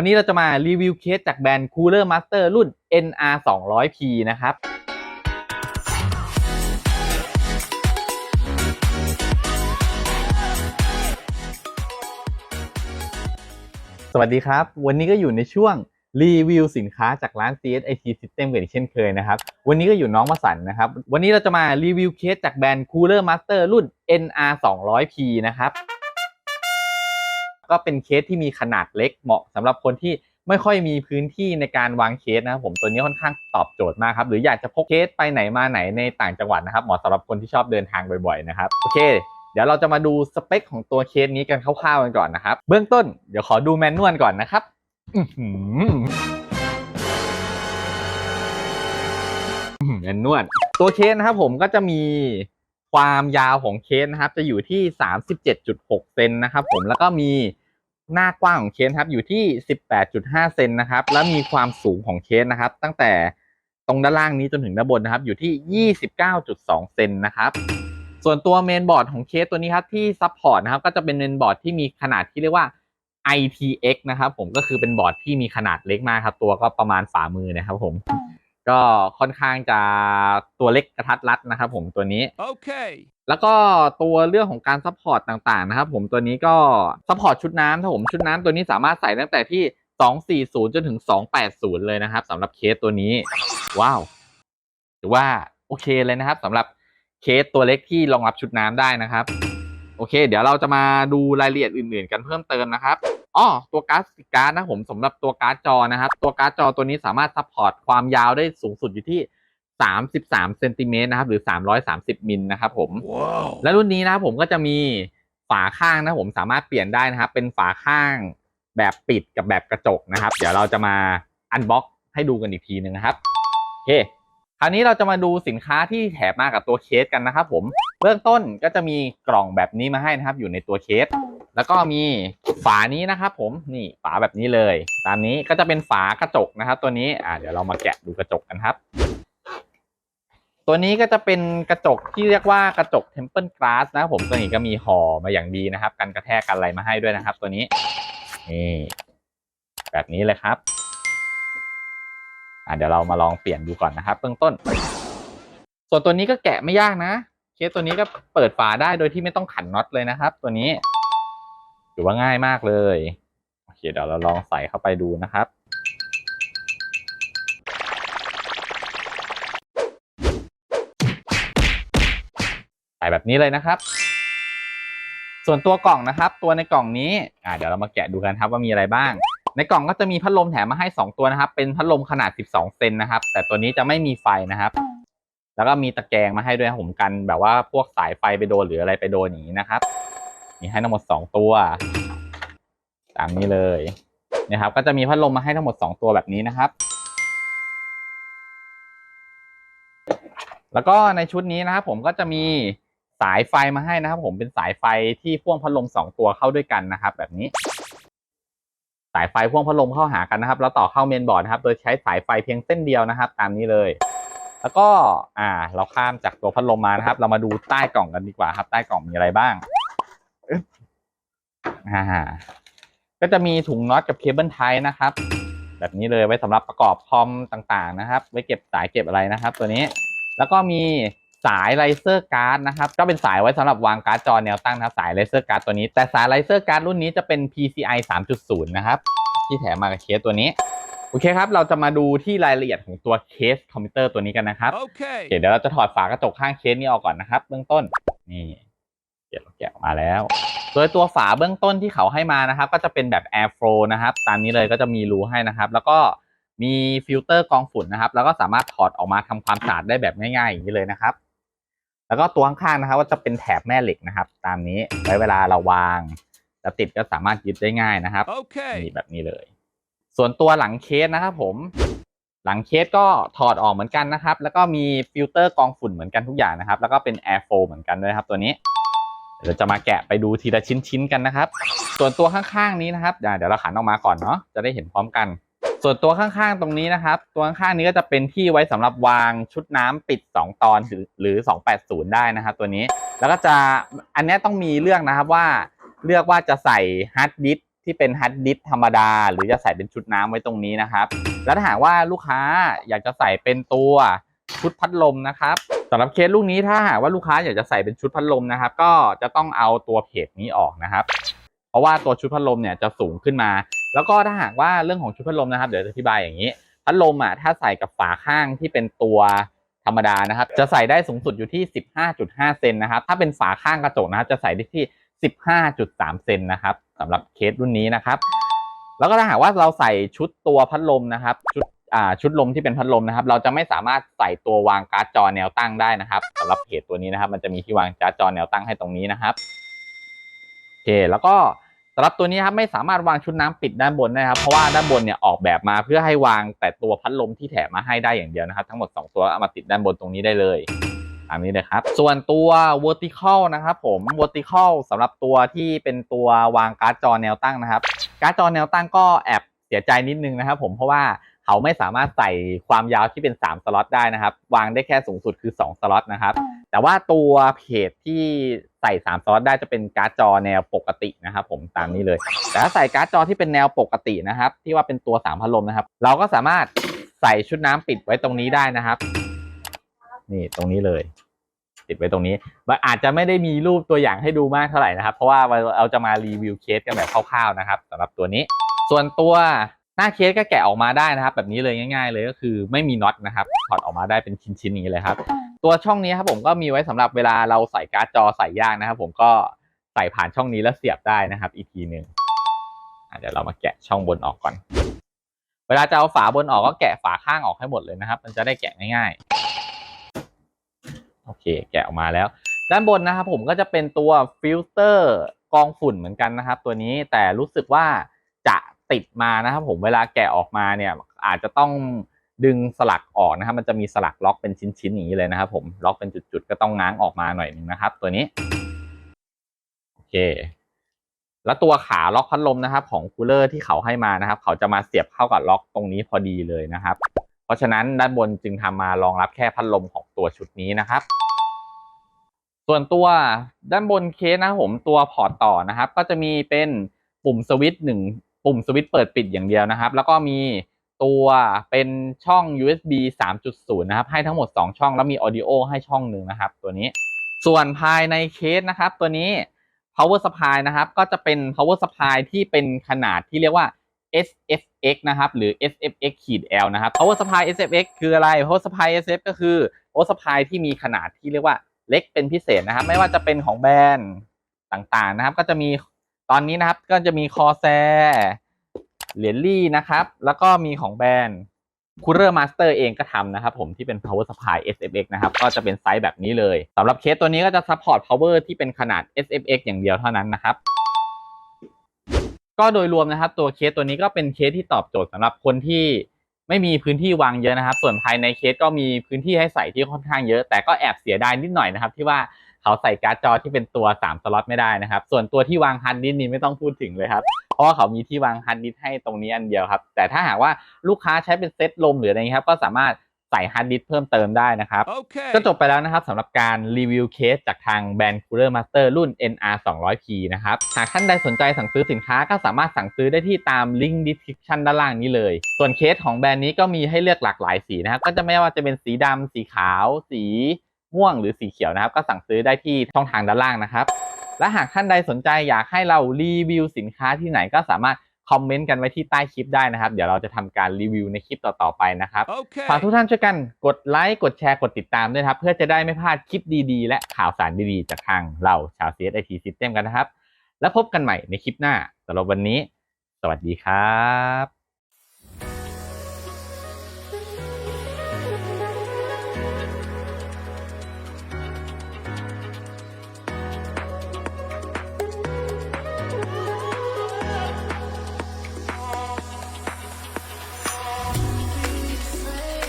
วันนี้เราจะมารีวิวเคสจากแบรนด์ Cooler Master รุ่น NR 200P นะครับสวัสดีครับ วันนี้ก็อยู่ในช่วงรีวิวสินค้าจากร้าน CSIT System กันอีกเช่นเคยนะครับ วันนี้ก็อยู่น้องมาสันนะครับ วันนี้เราจะมารีวิวเคสจากแบรนด์ Cooler Master รุ่น NR 200P นะครับ ก็เป็นเคสที่มีขนาดเล็กเหมาะสำหรับคนที่ไม่ค่อยมีพื้นที่ในการวางเคสนะครับผมตัวนี้ค่อนข้างตอบโจทย์มากครับ หรืออยากจะพกเคสไปไหนมาไหนในต่างจังหวัดนะครับเหมาะสำหรับคนที่ชอบเดินทางบ่อยๆนะครับโอเคเดี๋ยวเราจะมาดูสเปคของตัวเคสนี้กันคร่าวๆกันก่อนนะครับ เบื้องต้นเดี๋ยวขอดูแมนนวลก่อนนะครับแมนนวลตัวเคสนะครับผมก็จะมีความยาวของเคสนะครับ จะอยู่ที่ 37.6 เซนนะครับผมแล้วก็มี หน้ากว้างของเคสครับอยู่ที่ 18.5 เซนนะครับ แล้วมีความสูงของเคสนะครับ ตั้งแต่ตรงด้านล่างนี้จนถึงด้านบนนะครับ อยู่ที่ 29.2 เซนนะครับ ส่วนตัวเมนบอร์ดของเคสตัวนี้ครับที่ซัพพอร์ตนะครับก็จะเป็นเมนบอร์ดที่มีขนาดที่เรียกว่า ITX นะครับผมก็คือเป็นบอร์ดที่มีขนาดเล็กมากครับ ตัวก็ประมาณฝ่ามือนะครับผม ก็ค่อนข้างจะตัวเล็กกระทัดรัดนะครับผมตัวนี้ Okay. แล้วก็ตัวเรื่องของการซัพพอร์ตต่างๆนะครับผมตัวนี้ก็ซัพพอร์ตชุดน้ำถ้าผมชุดน้ำตัวนี้สามารถใส่ตั้งแต่ที่ 240 จนถึง 280 เลยนะครับสำหรับเคสตัวนี้ ว้าวถือว่าโอเคเลยนะครับสำหรับเคสตัวเล็กที่รองรับชุดน้ำได้นะครับ โอเค เดี๋ยวเราจะมาดูรายละเอียดอื่น ๆ กันเพิ่มเติมนะครับ อ๋อตัวการ์ดสการ์ดนะผมสำหรับตัวการ์ดจอนะครับ ตัวการ์ดจอตัวนี้สามารถซัพพอร์ตความยาวได้สูงสุดอยู่ที่ 33เซนติเมตรนะครับหรือ 330มิลนะครับผม Wow. และรุ่นนี้นะครับผมก็จะมีฝาข้างนะผมสามารถเปลี่ยนได้นะครับ เป็นฝาข้างแบบปิดกับแบบกระจกนะครับ เดี๋ยวเราจะมาอันบ็อกให้ดูกันอีกทีหนึ่งนะครับโอเคคราวนี้เราจะมาดูสินค้าที่แถมมากับตัวเคสกันนะครับผมเบื้องต้นก็จะมีกล่องแบบนี้มาให้นะครับ อยู่ในตัวเคส แล้วก็มีฝานี้นะครับผมนี่ฝาแบบนี้เลย ตามนี้ก็จะเป็นฝากระจกนะครับ ตัวนี้อ่าเดี๋ยวเรามาแกะดูกระจกกันครับ ตัวนี้ก็จะเป็นกระจกที่เรียกว่ากระจก Temple Glass นะครับผมตัวนี้ก็มีห่อมาอย่างดีนะครับกันกระแทกกันอะไรมาให้ด้วยนะครับ ตัวนี้นี่แบบนี้เลยครับอะเดี๋ยวเรามาลองเปลี่ยนดูก่อนนะครับเบื้องต้น ส่วนตัวนี้ก็แกะไม่ยากนะ เคสตัวนี้ก็เปิดฝาได้โดยที่ไม่ต้องขันน็อตเลยนะครับ ตัวนี้ ถือว่าง่ายมากเลย โอเค เดี๋ยวเราลองใส่เข้าไปดูนะครับ ใส่แบบนี้เลยนะครับ ส่วนตัวกล่องนะครับ ตัวในกล่องนี้อ่าเดี๋ยวเรามาแกะดูกันครับว่ามีอะไรบ้าง ในกล่องก็จะมีพัดลมแถมมาให้ 2 ตัวนะครับ เป็นพัดลมขนาด 12 เซนนะครับ แต่ตัวนี้จะไม่มีไฟนะครับ แล้วก็มีตะแกรงมาให้ด้วยผมกัน แบบว่าพวกสายไฟไปโดนหรืออะไรไปโดนอย่างนี้นะครับ มีให้ทั้งหมด 2 ตัว ตามนี้เลยนะครับ ก็จะมีพัดลมมาให้ทั้งหมด 2 ตัวแบบนี้นะครับ แล้วก็ในชุดนี้นะครับผมก็จะมีสายไฟมาให้นะครับ ผมเป็นสายไฟที่พ่วงพัดลมสองตัวเข้าด้วยกันนะครับ แบบนี้ สายไฟพ่วงพัดลมเข้าหากันนะครับ แล้วต่อเข้าเมนบอร์ดนะครับ โดยใช้สายไฟเพียงเส้นเดียวนะครับ ตามนี้เลยแล้วก็อ่า เราข้ามจากตัวพัดลมมานะครับ เรามาดูใต้กล่องกันดีกว่าครับ ใต้กล่องมีอะไรบ้าง อึ๊บอ่าก็จะมีถุงน็อตกับเคเบิลไทนะครับ แบบนี้เลยไว้สำหรับประกอบคอมต่างๆนะครับ ไว้เก็บสายเก็บอะไรนะครับ ตัวนี้ แล้วก็มีสายไลเซอร์การ์ดนะครับ ก็เป็นสายไว้สำหรับวางการ์ดจอแนวตั้งนะครับ สายไลเซอร์การ์ดตัวนี้ แต่สายไลเซอร์การ์ดรุ่นนี้จะเป็น PCI 3.0 นะครับ ที่แถมมากับเคสตัวนี้โอเคครับ เราจะมาดูที่รายละเอียดของตัวเคสคอมพิวเตอร์ตัวนี้กันนะครับโอเค Okay. เดี๋ยวเราจะถอดฝากระจกข้างเคสนี้ออกก่อนนะครับ เบื้องต้น นี่ เดี๋ยวเราแกะออกมาแล้ว โดยตัวฝาเบื้องต้นที่เขาให้มานะครับ ก็จะเป็นแบบ air flow นะครับ ตามนี้เลยก็จะมีรูให้นะครับ แล้วก็มีฟิลเตอร์กรองฝุ่นนะครับ แล้วก็สามารถถอดออกมาทำความสะอาดได้แบบง่ายๆอย่างนี้เลยนะครับ แล้วก็ตัวข้างๆนะครับ ก็จะเป็นแถบแม่เหล็กนะครับ ตามนี้ไว้เวลาเราวางจะติดก็สามารถยึดได้ง่ายนะครับ Okay. นี่แบบนี้เลย ส่วนตัวหลังเคสนะครับ ผม หลังเคสก็ถอดออกเหมือนกันนะครับ แล้วก็มีฟิลเตอร์กรองฝุ่นเหมือนกันทุกอย่างนะครับ แล้วก็เป็น Air Flow เหมือนกันด้วยครับ ตัวนี้ เดี๋ยวเราจะมาแกะไปดูทีละชิ้นๆกันนะครับ ส่วนตัวข้างๆนี้นะครับเดี๋ยวเราขันออกมาก่อนเนาะจะได้เห็นพร้อมกัน ส่วนตัวข้างๆตรงนี้นะครับ ตัวข้างๆนี้ก็จะเป็นที่ไว้สำหรับวางชุดน้ำปิด 2 ตอนหรือหรือ 280 ได้นะครับ ตัวนี้แล้วก็จะอันนี้ต้องมีเรื่องนะครับว่าเลือกว่าจะใส่ฮาร์ดดิสที่เป็นฮาร์ดดิสธรรมดา หรือจะใส่เป็นชุดน้ำไว้ตรงนี้นะครับ แล้วถ้าหากว่าลูกค้าอยากจะใส่เป็นตัวชุดพัดลมนะครับ สำหรับเคสลูกนี้ถ้าหากว่าลูกค้าอยากจะใส่เป็นชุดพัดลมนะครับ ก็จะต้องเอาตัวเพจนี้ออกนะครับ เพราะว่าตัวชุดพัดลมเนี่ยจะสูงขึ้นมา แล้วก็ถ้าหากว่าเรื่องของชุดพัดลมนะครับเดี๋ยวจะอธิบายอย่างนี้พัดลมอะถ้าใส่กับฝาข้างที่เป็นตัวธรรมดานะครับ จะใส่ได้สูงสุดอยู่ที่ 15.5 เซนนะครับ ถ้าเป็นฝาข้างกระจกนะครับจะใส่ได้ที่ 15.3 เซนนะครับสำหรับเคสรุ่นนี้นะครับ แล้วก็ถ้าหากว่าเราใส่ชุดตัวพัดลมนะครับ ชุด ชุดลมที่เป็นพัดลมนะครับ เราจะไม่สามารถใส่ตัววางการ์ดจอแนวตั้งได้นะครับสำหรับเพจตัวนี้นะครับ มันจะมีที่วางการ์ดจอแนวตั้งให้ตรงนี้นะครับโอเคแล้วก็สำหรับตัวนี้ครับไม่สามารถวางชุดน้ำปิดด้านบนได้ครับเพราะว่าด้านบนเนี่ยออกแบบมาเพื่อให้วางแต่ตัวพัดลมที่แถมมาให้ได้อย่างเดียวนะครับ ทั้งหมด 2 ตัวเอามาติดด้านบนตรงนี้ได้เลยตามนี้เลยครับ ส่วนตัว vertical นะครับผม vertical สำหรับตัวที่เป็นตัววางการ์ดจอแนวตั้งนะครับ การ์ดจอแนวตั้งก็แอบเสียใจนิดนึงนะครับผมเพราะว่า เขาไม่สามารถใส่ความยาวที่เป็น 3 สล็อตได้นะครับ วางได้แค่สูงสุดคือ 2 สล็อตนะครับ แต่ว่าตัวเพจที่ใส่ 3 สล็อตได้จะเป็นการ์ดจอแนวปกตินะครับ ผมตามนี้เลย แต่ถ้าใส่การ์ดจอที่เป็นแนวปกตินะครับ ที่ว่าเป็นตัวสามพัดลมนะครับ เราก็สามารถใส่ชุดน้ำปิดไว้ตรงนี้ได้นะครับ นี่ตรงนี้เลย ติดไว้ตรงนี้มันอาจจะไม่ได้มีรูปตัวอย่างให้ดูมากเท่าไหร่นะครับ เพราะว่าเราจะมารีวิวเคสกันแบบคร่าวๆนะครับสำหรับตัวนี้ ส่วนตัว หน้าเคสก็แกะออกมาได้นะครับ แบบนี้เลยง่าย ๆ เลยก็คือไม่มีน็อตนะครับถอดออกมาได้เป็นชิ้นๆอย่างนี้เลยครับ ตัวช่องนี้ครับผมก็มีไว้สำหรับเวลาเราใส่การ์ดจอใส่ย่างนะครับ ผมก็ใส่ผ่านช่องนี้แล้วเสียบได้นะครับ อีกทีหนึ่งอะเดี๋ยวเรามาแกะช่องบนออกก่อน เวลาจะเอาฝาบนออกก็แกะฝาข้างออกให้หมดเลยนะครับ มันจะได้แกะง่ายๆโอเค แกะออกมาแล้ว ด้านบนนะครับผมก็จะเป็นตัวฟิลเตอร์กองฝุ่นเหมือนกันนะครับ ตัวนี้แต่รู้สึกว่า ติดมานะครับผมเวลาแกะออกมาเนี่ยอาจจะต้องดึงสลักออกนะครับ มันจะมีสลักล็อกเป็นชิ้นๆอย่างนี้เลยนะครับ ผมล็อกเป็นจุดๆก็ต้องง้างออกมาหน่อยหนึงนะครับ ตัวนี้โอเค แล้วตัวขาล็อกพัดลมนะครับ ของคูลเลอร์ที่เขาให้มานะครับ เขาจะมาเสียบเข้ากับล็อกตรงนี้พอดีเลยนะครับ เพราะฉะนั้นด้านบนจึงทำมารองรับแค่พัดลมของตัวชุดนี้นะครับส่วนตัวด้านบนเคสนะผมตัวพอร์ตต่อนะครับ ก็จะมีเป็นปุ่มสวิตช์หนึ่ง ปุ่มสวิตช์เปิดปิดอย่างเดียวนะครับ แล้วก็มีตัวเป็นช่อง USB 3.0 นะครับ ให้ทั้งหมด 2 ช่อง แล้วมี audio ให้ช่องหนึ่งนะครับ ตัวนี้ ส่วนภายในเคสนะครับ ตัวนี้ power supply นะครับ ก็จะเป็น power supply ที่เป็นขนาดที่เรียกว่า SFX นะครับ หรือ SFX ขีด L นะครับ power supply SFX คืออะไร power supply SF ก็คือ power supply ที่มีขนาดที่เรียกว่าเล็กเป็นพิเศษนะครับ ไม่ว่าจะเป็นของแบรนด์ต่างๆนะครับ ก็จะมี ตอนนี้นะครับก็จะมีคอแซเหรียญลี่นะครับ แล้วก็มีของแบรนด์คูเรอร์มาสเตอร์เองก็ทำนะครับผมที่เป็น power supply SFX นะครับ ก็จะเป็นไซส์แบบนี้เลยสำหรับเคสตัวนี้ก็จะ support power ที่เป็นขนาด SFX อย่างเดียวเท่านั้นนะครับ ก็โดยรวมนะครับ ตัวเคสตัวนี้ก็เป็นเคสที่ตอบโจทย์สำหรับคนที่ไม่มีพื้นที่วางเยอะนะครับ ส่วนภายในเคสก็มีพื้นที่ให้ใส่ที่ค่อนข้างเยอะ แต่ก็แอบเสียดายนิดหน่อยนะครับ ที่ว่า เขาใส่การ์ดจอที่เป็นตัว 3 สล็อตไม่ได้นะครับ ส่วนตัวที่วางฮาร์ดดิสก์นี่ไม่ต้องพูดถึงเลยครับ เพราะว่าเขามีที่วางฮาร์ดดิสก์ให้ตรงนี้อันเดียวครับ แต่ถ้าหากว่าลูกค้าใช้เป็นเซตลมหรืออะไรเงี้ยครับ ก็สามารถใส่ฮาร์ดดิสก์เพิ่มเติมได้นะครับ Okay. ก็จบไปแล้วนะครับสำหรับการรีวิวเคสจากทางแบรนด์ Cooler Master รุ่น NR 200P นะครับ หากท่านใดสนใจสั่งซื้อสินค้าก็สามารถสั่งซื้อได้ที่ตามลิงก์ description ด้านล่างนี้เลย ส่วนเคสของแบรนด์นี้ก็มีให้เลือกหลากหลายสีนะครับ ก็จะไม่ว่าจะเป็นสีดำ สีขาว สี ม่วงหรือสีเขียวนะครับ ก็สั่งซื้อได้ที่ช่องทางด้านล่างนะครับ และหากท่านใดสนใจอยากให้เรารีวิวสินค้าที่ไหนก็สามารถคอมเมนต์กันไว้ที่ใต้คลิปได้นะครับ เดี๋ยวเราจะทำการรีวิวในคลิปต่อ ๆ ไปนะครับ Okay. ฝากทุกท่านช่วยกันกดไลค์กดแชร์กดติดตามด้วยนะครับ เพื่อจะได้ไม่พลาดคลิปดีๆ และข่าวสารดีๆ จากทางเราชาว CSIT System กันนะครับ แล้วพบกันใหม่ในคลิปหน้าสำหรับวันนี้ สวัสดีครับ